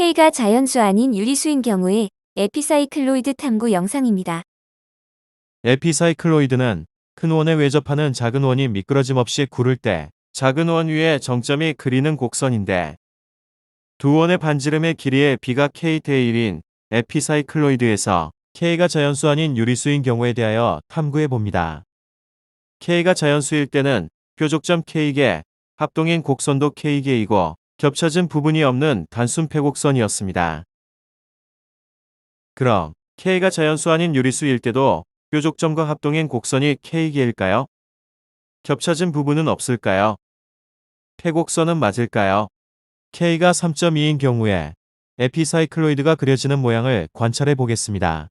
K가 자연수 아닌 유리수인 경우에 에피사이클로이드 탐구 영상입니다. 에피사이클로이드는 큰 원에 외접하는 작은 원이 미끄러짐 없이 구를 때 작은 원 위에 정점이 그리는 곡선인데 두 원의 반지름의 길이의 비가 K대 1인 에피사이클로이드에서 K가 자연수 아닌 유리수인 경우에 대하여 탐구해 봅니다. K가 자연수일 때는 뾰족점 K개, 합동인 곡선도 K개이고 겹쳐진 부분이 없는 단순 패곡선이었습니다. 그럼 K가 자연수 아닌 유리수일 때도 뾰족점과 합동인 곡선이 K개일까요? 겹쳐진 부분은 없을까요? 패곡선은 맞을까요? K가 3.2인 경우에 에피사이클로이드가 그려지는 모양을 관찰해 보겠습니다.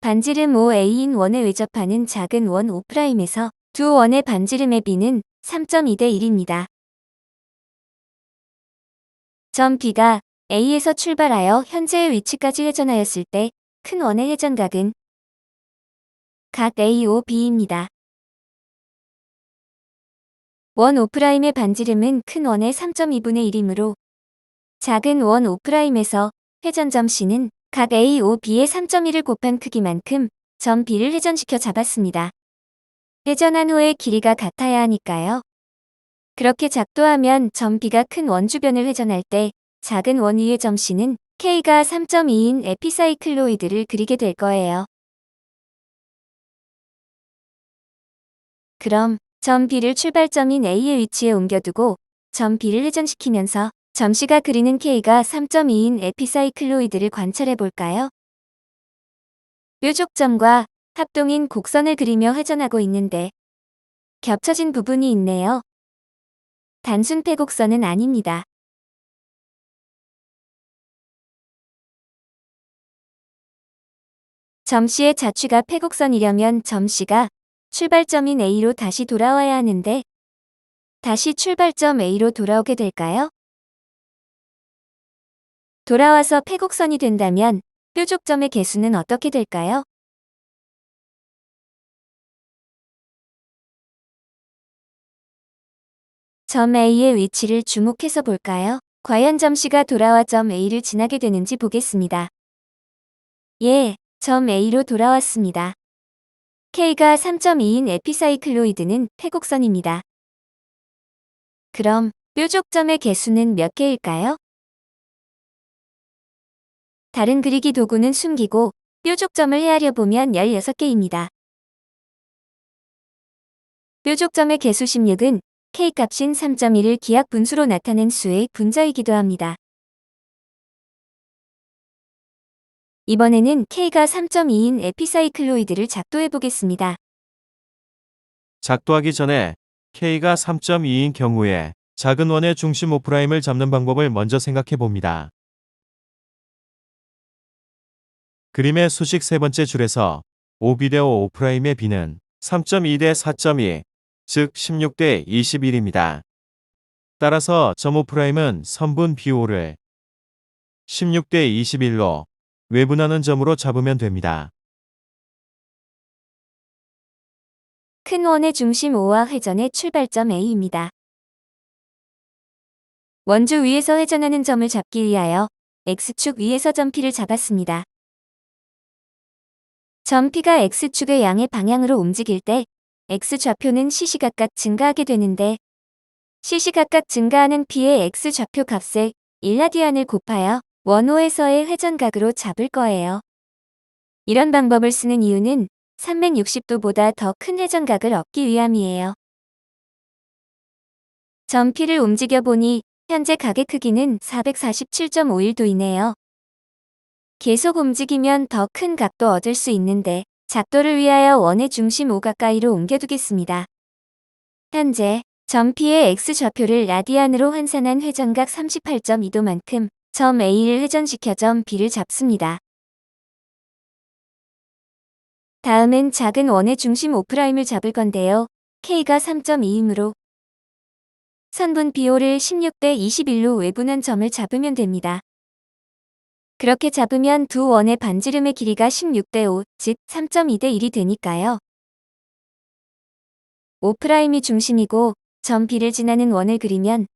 반지름 5a인 원에 외접하는 작은 원 5'에서 두 원의 반지름의 비는 3.2대 1입니다. 점 B가 A에서 출발하여 현재의 위치까지 회전하였을 때 큰 원의 회전각은 각 AOB입니다. 원 5'의 반지름은 큰 원의 3.2분의 1이므로 작은 원 5'에서 회전점 C는 각 AOB의 3.1을 곱한 크기만큼 점 B를 회전시켜 잡았습니다. 회전한 후에 길이가 같아야 하니까요. 그렇게 작도하면 점 B가 큰 원 주변을 회전할 때 작은 원 위의 점 C는 K가 3.2인 에피사이클로이드를 그리게 될 거예요. 그럼 점 B를 출발점인 A의 위치에 옮겨두고 점 B를 회전시키면서 점 C가 그리는 K가 3.2인 에피사이클로이드를 관찰해 볼까요? 뾰족점과 합동인 곡선을 그리며 회전하고 있는데 겹쳐진 부분이 있네요. 단순 패곡선은 아닙니다. 점씨의 자취가 패곡선이려면 점씨가 출발점인 A로 다시 돌아와야 하는데 다시 출발점 A로 돌아오게 될까요? 돌아와서 패곡선이 된다면 뾰족점의 개수는 어떻게 될까요? 점 A의 위치를 주목해서 볼까요? 과연 점 C가 돌아와 점 A를 지나게 되는지 보겠습니다. 예, 점 A로 돌아왔습니다. K가 3.2인 에피사이클로이드는 패곡선입니다. 그럼 뾰족점의 개수는 몇 개일까요? 다른 그리기 도구는 숨기고 뾰족점을 헤아려 보면 16개입니다. 뾰족점의 개수 16은 K값인 3.1을 기하 분수로 나타낸 수의 분자이기도 합니다. 이번에는 K가 3.2인 에피사이클로이드를 작도해 보겠습니다. 작도하기 전에 K가 3.2인 경우에 작은 원의 중심 5'을 잡는 방법을 먼저 생각해 봅니다. 그림의 수식 세 번째 줄에서 5비대오 5'의 비는 3.2 대 4.2, 즉 16대 21입니다. 따라서 점 5'은 선분 B5를 16대 21로 외분하는 점으로 잡으면 됩니다. 큰 원의 중심 O와 회전의 출발점 A입니다. 원주 위에서 회전하는 점을 잡기 위하여 X축 위에서 점 P를 잡았습니다. 점 P가 X축의 양의 방향으로 움직일 때 X좌표는 시시각각 증가하게 되는데 시시각각 증가하는 P의 X좌표 값에 1라디안을 곱하여 원호에서의 회전각으로 잡을 거예요. 이런 방법을 쓰는 이유는 360도보다 더 큰 회전각을 얻기 위함이에요. 점 P를 움직여 보니 현재 각의 크기는 447.51도이네요. 계속 움직이면 더 큰 각도 얻을 수 있는데 작도를 위하여 원의 중심 O 가까이로 옮겨두겠습니다. 현재 점 P의 X좌표를 라디안으로 환산한 회전각 38.2도만큼 점 A를 회전시켜 점 B를 잡습니다. 다음은 작은 원의 중심 O'을 잡을 건데요. K가 3.2이므로 선분 BO를 16대 21로 외분한 점을 잡으면 됩니다. 그렇게 잡으면 두 원의 반지름의 길이가 16대 5, 즉 3.2대 1이 되니까요. O'이 중심이고 점 B를 지나는 원을 그리면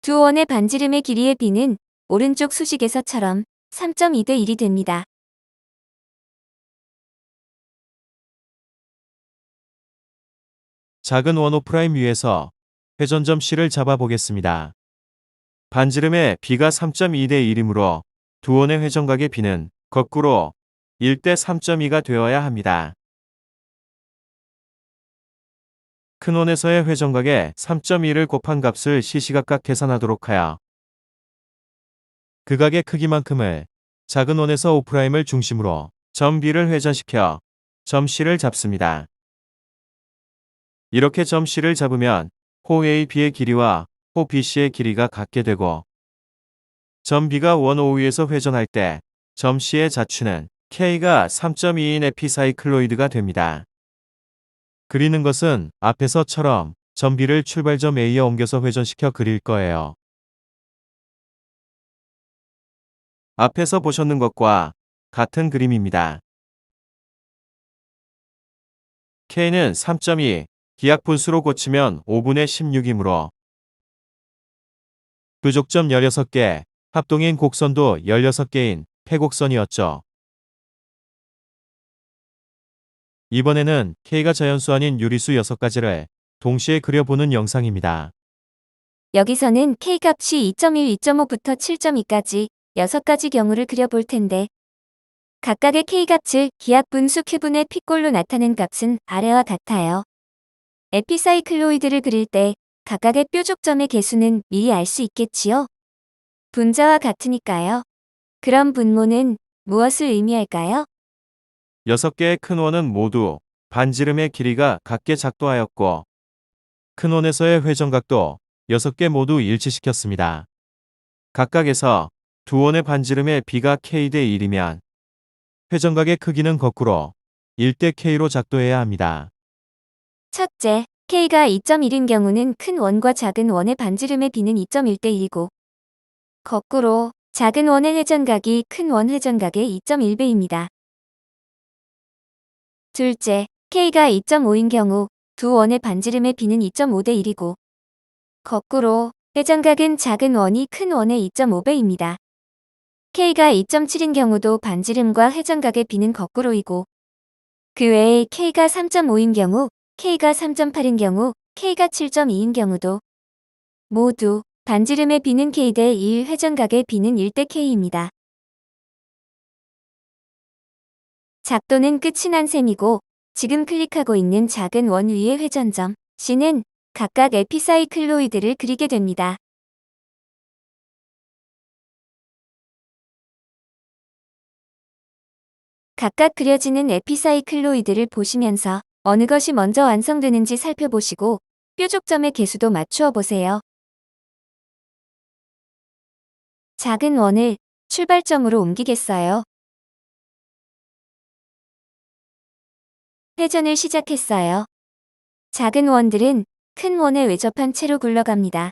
두 원의 반지름의 길이의 B는 오른쪽 수식에서처럼 3.2대 1이 됩니다. 작은 원 오프라임 위에서 회전점 C를 잡아보겠습니다. 반지름의 B가 3.2대 1이므로 두 원의 회전각의 B는 거꾸로 1대 3.2가 되어야 합니다. 큰 원에서의 회전각에 3.2를 곱한 값을 시시각각 계산하도록 하여 그 각의 크기만큼을 작은 원에서 오프라임을 중심으로 점 B를 회전시켜 점 C를 잡습니다. 이렇게 점 C를 잡으면 호 AB의 길이와 호 BC의 길이가 같게 되고 점 B가 원 O 위에서 회전할 때 점 C의 자추는 K가 3.2인 에피사이클로이드가 됩니다. 그리는 것은 앞에서처럼 점 B를 출발점 A에 옮겨서 회전시켜 그릴 거예요. 앞에서 보셨는 것과 같은 그림입니다. K는 3.2, 기약 분수로 고치면 5분의 16이므로 부족점 16개, 합동인 곡선도 16개인 폐곡선이었죠. 이번에는 K가 자연수 아닌 유리수 6가지를 동시에 그려보는 영상입니다. 여기서는 K값이 2.1, 2.5부터 7.2까지 6가지 경우를 그려볼 텐데 각각의 K값을 기압분수 큐분의 P꼴로 나타낸 값은 아래와 같아요. 에피사이클로이드를 그릴 때 각각의 뾰족점의 개수는 미리 알 수 있겠지요? 분자와 같으니까요. 그럼 분모는 무엇을 의미할까요? 6개의 큰 원은 모두 반지름의 길이가 같게 작도하였고 큰 원에서의 회전각도 6개 모두 일치시켰습니다. 각각에서 두 원의 반지름의 B가 K대 1이면 회전각의 크기는 거꾸로 1 대 K로 작도해야 합니다. 첫째, K가 2.1인 경우는 큰 원과 작은 원의 반지름의 B는 2.1대 1이고 거꾸로 작은 원의 회전각이 큰 원 회전각의 2.1배입니다. 둘째, K가 2.5인 경우 두 원의 반지름의 B는 2.5대 1이고 거꾸로 회전각은 작은 원이 큰 원의 2.5배입니다. K가 2.7인 경우도 반지름과 회전각의 B는 거꾸로이고 그 외에 K가 3.5인 경우, K가 3.8인 경우, K가 7.2인 경우도 모두 반지름의 B는 K대 1, 회전각의 B는 1대 K입니다. 작도는 끝이 난 셈이고 지금 클릭하고 있는 작은 원 위의 회전점 C는 각각 에피사이클로이드를 그리게 됩니다. 각각 그려지는 에피사이클로이드를 보시면서 어느 것이 먼저 완성되는지 살펴보시고 뾰족점의 개수도 맞추어 보세요. 작은 원을 출발점으로 옮기겠어요. 회전을 시작했어요. 작은 원들은 큰 원에 외접한 채로 굴러갑니다.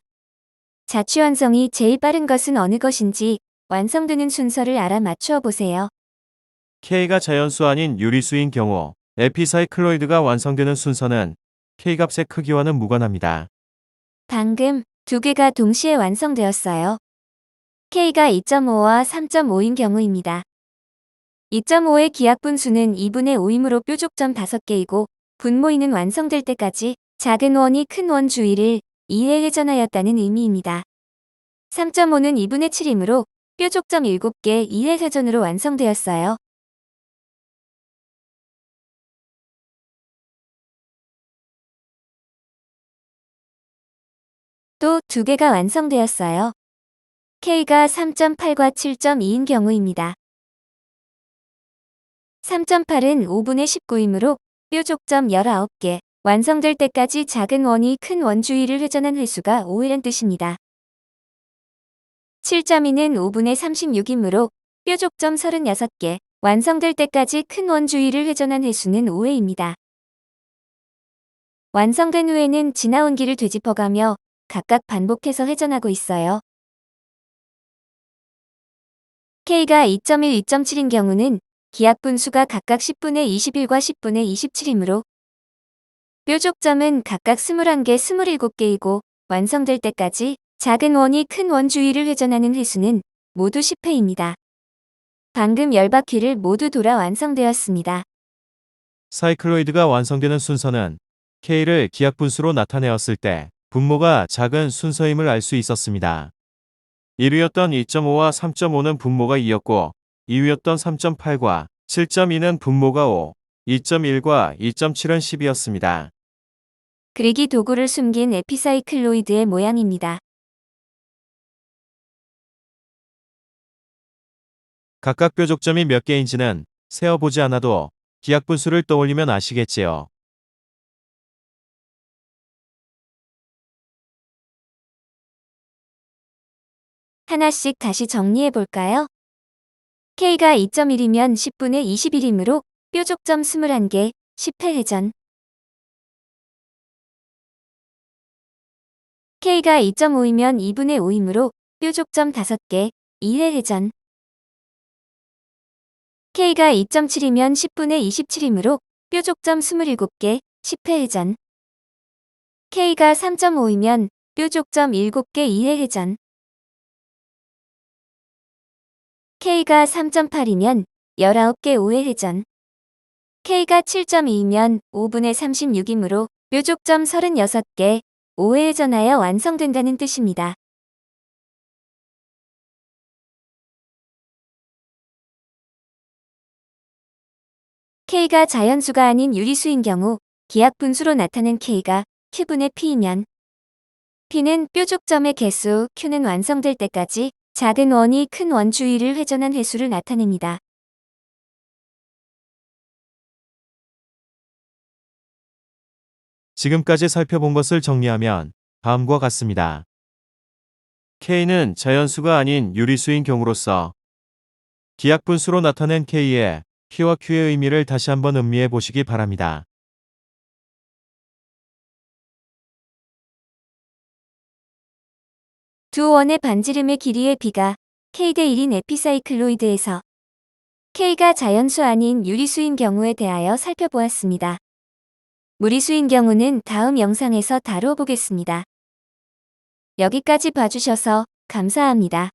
자취 완성이 제일 빠른 것은 어느 것인지 완성되는 순서를 알아 맞추어 보세요. K가 자연수 아닌 유리수인 경우 에피사이클로이드가 완성되는 순서는 K값의 크기와는 무관합니다. 방금 두 개가 동시에 완성되었어요. K가 2.5와 3.5인 경우입니다. 2.5의 기약 분수는 2분의 5이므로 뾰족점 5개이고 분모이는 완성될 때까지 작은 원이 큰 원 주위를 2회 회전하였다는 의미입니다. 3.5는 2분의 7이므로 뾰족점 7개 2회 회전으로 완성되었어요. 또 두 개가 완성되었어요. K가 3.8과 7.2인 경우입니다. 3.8은 5분의 19이므로 뾰족점 19개, 완성될 때까지 작은 원이 큰 원 주위를 회전한 횟수가 5회란 뜻입니다. 7.2는 5분의 36이므로 뾰족점 36개, 완성될 때까지 큰 원 주위를 회전한 횟수는 5회입니다. 완성된 후에는 지나온 길을 되짚어가며 각각 반복해서 회전하고 있어요. K가 2.1, 2.7인 경우는 기압 분수가 각각 10분의 21과 10분의 27이므로 뾰족점은 각각 21개, 27개이고 완성될 때까지 작은 원이 큰 원 주위를 회전하는 횟수는 모두 10회입니다. 방금 10바퀴를 모두 돌아 완성되었습니다. 사이클로이드가 완성되는 순서는 K를 기압 분수로 나타내었을 때 분모가 작은 순서임을 알 수 있었습니다. 1위였던 2.5와 3.5는 분모가 2였고 2위였던 3.8과 7.2는 분모가 5, 2.1과 2.7은 10이었습니다. 그리기 도구를 숨긴 에피사이클로이드의 모양입니다. 각각 뾰족점이 몇 개인지는 세어보지 않아도 기압 분수를 떠올리면 아시겠지요. 하나씩 다시 정리해 볼까요? K가 2.1이면 10분의 21이므로 뾰족점 21개, 10회 회전. K가 2.5이면 2분의 5이므로 뾰족점 5개, 2회 회전. K가 2.7이면 10분의 27이므로 뾰족점 27개, 10회 회전. K가 3.5이면 뾰족점 7개, 2회 회전. K가 3.8이면 19개 5회 회전. K가 7.2이면 5분의 36이므로 뾰족점 36개 5회 회전하여 완성된다는 뜻입니다. K가 자연수가 아닌 유리수인 경우 기압 분수로 나타낸 K가 Q분의 P이면 P는 뾰족점의 개수, Q는 완성될 때까지 작은 원이 큰 원 주위를 회전한 횟수를 나타냅니다. 지금까지 살펴본 것을 정리하면 다음과 같습니다. K는 자연수가 아닌 유리수인 경우로서 기압 분수로 나타낸 K의 P와 Q의 의미를 다시 한번 음미해 보시기 바랍니다. 두 원의 반지름의 길이의 비가 K대 1인 에피사이클로이드에서 K가 자연수 아닌 유리수인 경우에 대하여 살펴보았습니다. 무리수인 경우는 다음 영상에서 다루어 보겠습니다. 여기까지 봐주셔서 감사합니다.